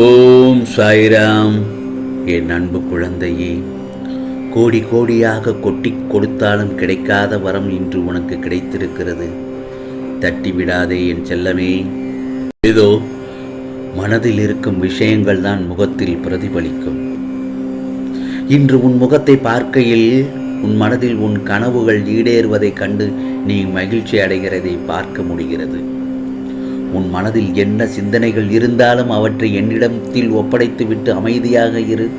ஓம் சாய்ராம். என் அன்பு குழந்தையே கோடி கோடியாக கொட்டி கொடுத்தாலும் கிடைக்காத வரம் இன்று உனக்கு கிடைத்திருக்கிறது. தட்டி விடாதே என் செல்லமே. ஏதோ மனதில் இருக்கும் விஷயங்கள் தான் முகத்தில் பிரதிபலிக்கும். இன்று உன் முகத்தை பார்க்கையில் உன் மனதில் உன் கனவுகள் ஈடேறுவதைக் கண்டு நீ மகிழ்ச்சி அடைகிறதை பார்க்க முடிகிறது. உன் மனதில் என்ன சிந்தனைகள் இருந்தாலும் அவற்றை என்னிடத்தில் ஒப்படைத்துவிட்டு அமைதியாக இரு.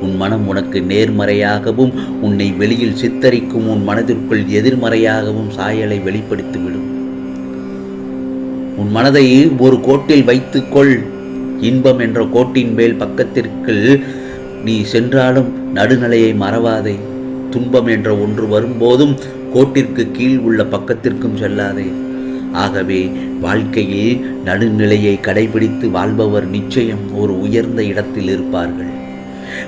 உன் மனம் உனக்கு நேர்மறையாகவும் உன்னை வெளியில் சித்தரிக்கும் உன் மனதிற்குள் எதிர்மறையாகவும் சாயலை வெளிப்படுத்திவிடும். உன் மனதை ஒரு கோட்டில் வைத்துக்கொள். இன்பம் என்ற கோட்டின் மேல் பக்கத்திற்கு நீ சென்றாலும் நடுநிலையை மறவாதே. துன்பம் என்ற ஒன்று வரும்போதும் கோட்டிற்கு கீழ் உள்ள பக்கத்திற்கும் செல்லாதே. ஆகவே வாழ்க்கையில் நடுநிலையை கடைபிடித்து வாழ்பவர் நிச்சயம் ஒரு உயர்ந்த இடத்தில் இருப்பார்கள்.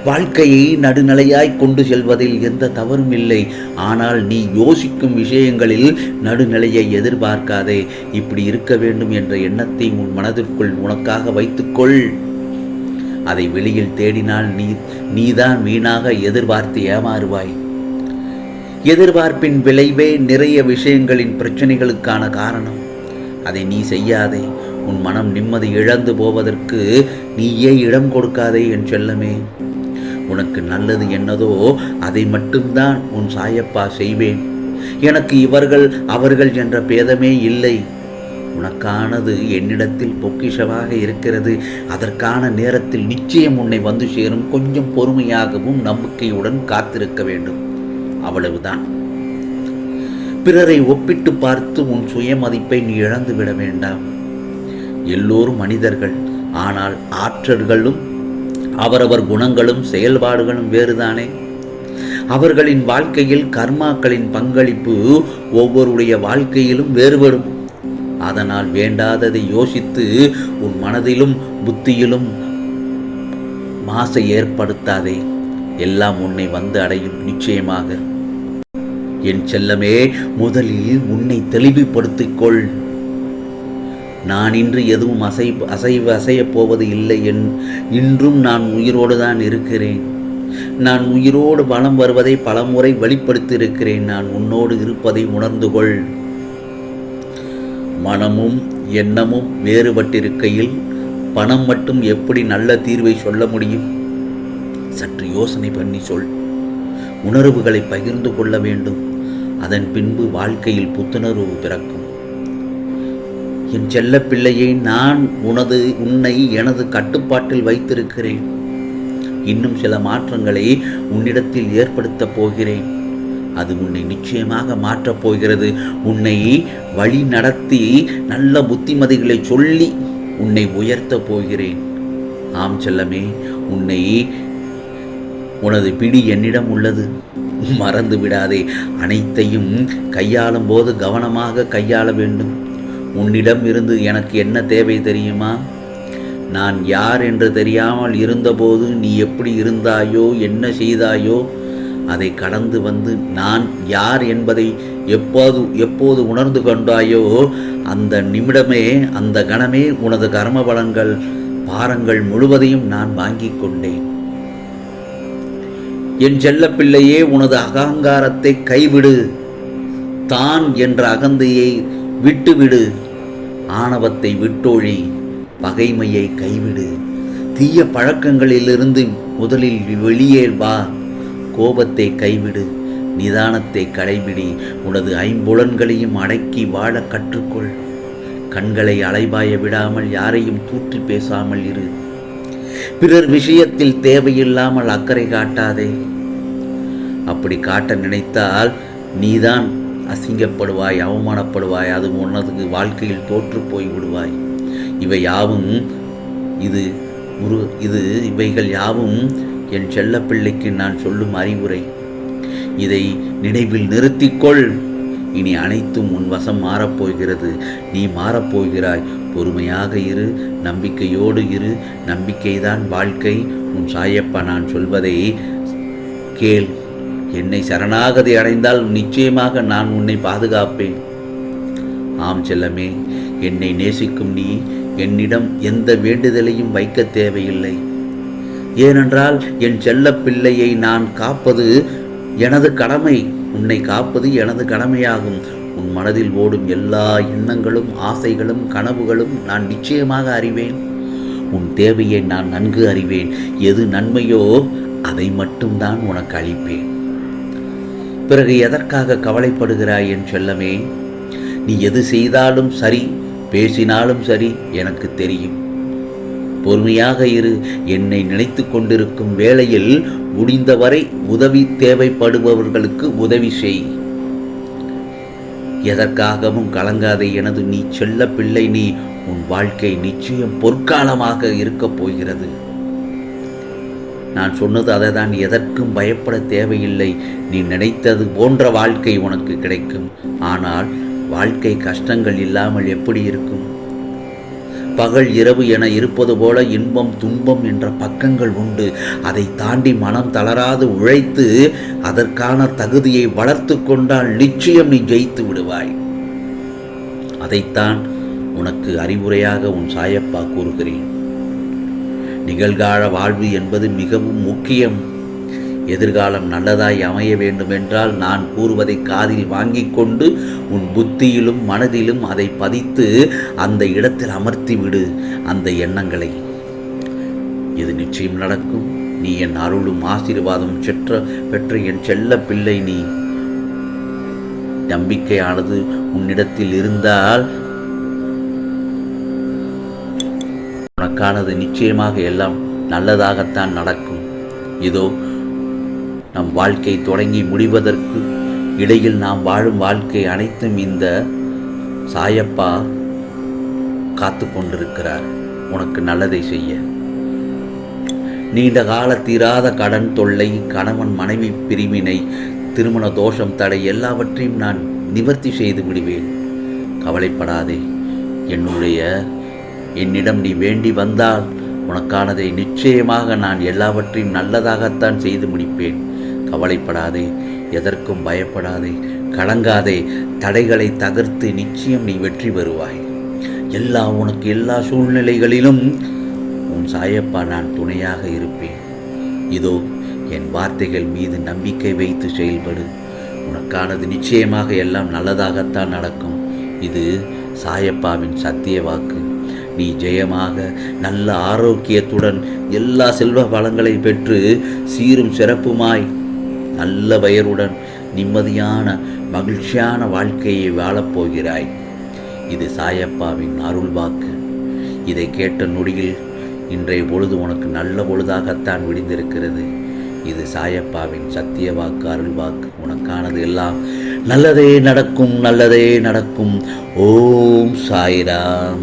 வாழ்க்கையை நடுநிலையாய் கொண்டு செல்வதில் எந்த தவறும் இல்லை. ஆனால் நீ யோசிக்கும் விஷயங்களில் நடுநிலையை எதிர்பார்க்காதே. இப்படி இருக்க வேண்டும் என்ற எண்ணத்தை உன் மனதிற்குள் உனக்காக வைத்துக்கொள். அதை வெளியில் தேடினால் நீ நீதான் வீணாக எதிர்பார்த்து ஏமாறுவாய். எதிர்பார்ப்பின் விளைவே நிறைய விஷயங்களின் பிரச்சனைகளுக்கான காரணம். அதை நீ செய்யாதே. உன் மனம் நிம்மதி இழந்து போவதற்கு நீயே இடம் கொடுக்காதே என் செல்லமே. உனக்கு நல்லது என்னதோ அதை மட்டும்தான் உன் சாயப்பா செய்வேன். எனக்கு இவர்கள் அவர்கள் என்ற பேதமே இல்லை. உனக்கானது என்னிடத்தில் பொக்கிஷமாக இருக்கிறது. அதற்கான நேரத்தில் நிச்சயம் உன்னை வந்து சேரும். கொஞ்சம் பொறுமையாகவும் நம்பிக்கையுடன் காத்திருக்க வேண்டும். அவ்வளவுதான். பிறரை ஒப்பிட்டு பார்த்து உன் சுயமதிப்பை நீ இழந்து விட வேண்டாம். எல்லோரும் மனிதர்கள் ஆனால் ஆற்றல்களும் அவரவர் குணங்களும் செயல்பாடுகளும் வேறுதானே? அவர்களின் வாழ்க்கையில் கர்மாக்களின் பங்களிப்பு ஒவ்வொருடைய வாழ்க்கையிலும் வேறுபடும். அதனால் வேண்டாததை யோசித்து உன் மனதிலும் புத்தியிலும் மாசை ஏற்படுத்தாதே. எல்லாம் உன்னை வந்து அடையும் நிச்சயமாக. என் செல்லமே முதலில் உன்னை தெளிவுபடுத்திக்கொள். நான் இன்று எதுவும் அசை அசைவு அசையப் போவது இல்லை என் இன்றும் நான் உயிரோடு தான் இருக்கிறேன். நான் உயிரோடு வளம் வருவதை பலமுறை வெளிப்படுத்தியிருக்கிறேன். நான் உன்னோடு இருப்பதை உணர்ந்து கொள் மனமும் எண்ணமும் வேறுபட்டிருக்கையில் பணம் மட்டும் எப்படி நல்ல தீர்வை சொல்ல முடியும்? சற்று யோசனை பண்ணி சொல். உணர்வுகளை பகிர்ந்து கொள்ள வேண்டும். அதன் பின்பு வாழ்க்கையில் புத்துணர்வு பிறக்கும். என் செல்ல பிள்ளையை நான் உனது உன்னை எனது கட்டுப்பாட்டில் வைத்திருக்கிறேன். இன்னும் சில மாற்றங்களை உன்னிடத்தில் ஏற்படுத்தப் போகிறேன். அது உன்னை நிச்சயமாக மாற்றப் போகிறது. உன்னை வழி நடத்தி நல்ல புத்திமதிகளை சொல்லி உன்னை உயர்த்தப் போகிறேன். ஆம் செல்லமே உன்னை உனது பிடி என்னிடம் உள்ளது. மறந்து விடாதே. அனைத்தையும் கையாளும் போது கவனமாக கையாள வேண்டும். உன்னிடம் இருந்து எனக்கு என்ன தேவை தெரியுமா? நான் யார் என்று தெரியாமல் இருந்தபோது நீ எப்படி இருந்தாயோ என்ன செய்தாயோ அதை கடந்து வந்து நான் யார் என்பதை எப்போது எப்போது உணர்ந்து கொண்டாயோ அந்த நிமிடமே அந்த கணமே உனது கர்ம பலன்கள் பாரங்கள் முழுவதையும் நான் வாங்கிக் கொண்டேன். என் செல்லப்பிள்ளையே உனது அகங்காரத்தை கைவிடு. தான் என்ற அகந்தையை விட்டுவிடு. ஆணவத்தை விட்டொழி பகைமையை கைவிடு. தீய பழக்கங்களிலிருந்து முதலில் வெளியே வா. கோபத்தை கைவிடு நிதானத்தை கடைபிடி. உனது ஐம்புலன்களையும் அடக்கி வாழ கற்றுக்கொள். கண்களை அலைபாய விடாமல் யாரையும் தூற்றி பேசாமல் இரு. பிறர் விஷயத்தில் தேவையில்லாமல் அக்கறை காட்டாதே. அப்படி காட்ட நினைத்தால் நீதான் அசிங்கப்படுவாய் அவமானப்படுவாய் அது உனதுக்கு வாழ்க்கையில் தோற்று போய் விடுவாய். இவை யாவும் இது முரு இது இவைகள் யாவும் என் செல்லப்பிள்ளைக்கு நான் சொல்லும் அறிவுரை. இதை நினைவில் நிறுத்திக்கொள். இனி அனைத்தும் உன் வசம் மாறப்போகிறது. நீ மாறப்போகிறாய். பொறுமையாக இரு நம்பிக்கையோடு இரு. நம்பிக்கைதான் வாழ்க்கை. உன் சாயப்பா நான் சொல்வதை கேள். என்னை சரணாகதி அடைந்தால் நிச்சயமாக நான் உன்னை பாதுகாப்பேன். ஆம் செல்லமே என்னை நேசிக்கும் நீ என்னிடம் எந்த வேண்டுதலையும் வைக்க தேவையில்லை. ஏனென்றால் என் செல்ல பிள்ளையை நான் காப்பது எனது கடமை. உன்னை காப்பது எனது கடமையாகும். உன் மனதில் ஓடும் எல்லா எண்ணங்களும் ஆசைகளும் கனவுகளும் நான் நிச்சயமாக அறிவேன். உன் தேவையை நான் நன்கு அறிவேன். எது நன்மையோ அதை மட்டும்தான் உனக்கு அளிப்பேன். பிறகு எதற்காக கவலைப்படுகிறாய் என் செல்லமே? நீ எது செய்தாலும் சரி பேசினாலும் சரி எனக்கு தெரியும். பொறுமையாக இரு என்னை நினைத்து கொண்டிருக்கும் வேளையில் முடிந்தவரை உதவி தேவைப்படுபவர்களுக்கு உதவி செய். எதற்காகவும் கலங்காதே எனது நீ செல்ல பிள்ளை நீ உன் வாழ்க்கை நிச்சயம் பொற்காலமாக இருக்கப் போகிறது. நான் சொன்னது அதை தான் எதற்கும் பயப்பட தேவையில்லை. நீ நினைத்தது போன்ற வாழ்க்கை உனக்கு கிடைக்கும். ஆனால் வாழ்க்கை கஷ்டங்கள் இல்லாமல் எப்படி இருக்கும்? பகல் இரவு என இருப்பது போல இன்பம் துன்பம் என்ற பக்கங்கள் உண்டு. அதை தாண்டி மனம் தளராது உழைத்து அதற்கான தகுதியை வளர்த்து கொண்டால் நிச்சயம் நீ ஜெயித்து விடுவாய். அதைத்தான் உனக்கு அறிவுரையாக உன் சாயப்பா கூறுகிறேன். நிகழ்கால வாழ்வு என்பது மிகவும் முக்கியம். எதிர்காலம் நல்லதாய் அமைய வேண்டுமென்றால் நான் கூறுவதை காதில் வாங்கிக் கொண்டு உன் புத்தியிலும் மனதிலும் அதை பதித்து அந்த இடத்தில் அமர்த்தி விடு அந்த எண்ணங்களை. இது நிச்சயம் நடக்கும். நீ என் அருளும் ஆசீர்வாதம் செற்ற பெற்ற என் செல்ல பிள்ளை நீ. நம்பிக்கையானது உன்னிடத்தில் இருந்தால் உனக்கானது நிச்சயமாக எல்லாம் நல்லதாகத்தான் நடக்கும். இதோ நம் வாழ்க்கை தொடங்கி முடிவதற்கு இடையில் நாம் வாழும் வாழ்க்கை அனைத்தும் இந்த சாயப்பா காத்து கொண்டிருக்கிறார். உனக்கு நல்லதை செய்ய. நீண்ட கால தீராத கடன் தொல்லை கணவன் மனைவி பிரிவினை திருமண தோஷம் தடை எல்லாவற்றையும் நான் நிவர்த்தி செய்து விடுவேன். கவலைப்படாதே. என்னுடைய என்னிடம் நீ வேண்டி வந்தால் உனக்கானதை நிச்சயமாக நான் எல்லாவற்றையும் நல்லதாகத்தான் செய்து முடிப்பேன். கவலைப்படாதே எதற்கும் பயப்படாதே கலங்காதே தடைகளை தகர்த்து நிச்சயம் நீ வெற்றி பெறுவாய். எல்லா உனக்கு எல்லா சூழ்நிலைகளிலும் உன் சாயப்பா நான் துணையாக இருப்பேன். இதோ என் வார்த்தைகள் மீது நம்பிக்கை வைத்து செயல்படு. உனக்கானது நிச்சயமாக எல்லாம் நல்லதாகத்தான் நடக்கும். இது சாயப்பாவின் சத்திய வாக்கு. நீ ஜெயமாக நல்ல ஆரோக்கியத்துடன் எல்லா செல்வ வளங்களை பெற்று சீரும் சிறப்புமாய் நல்ல பெயருடன் நிம்மதியான மகிழ்ச்சியான வாழ்க்கையை வாழப்போகிறாய் இது சாயப்பாவின் அருள் வாக்கு. இதை கேட்ட நொடியில் இன்றைய பொழுது உனக்கு நல்ல பொழுதாகத்தான் விடிந்திருக்கிறது. இது சாயப்பாவின் சத்திய வாக்கு அருள் வாக்கு. உனக்கானது எல்லாம் நல்லதே நடக்கும் நல்லதே நடக்கும். ஓம் சாய்ராம்.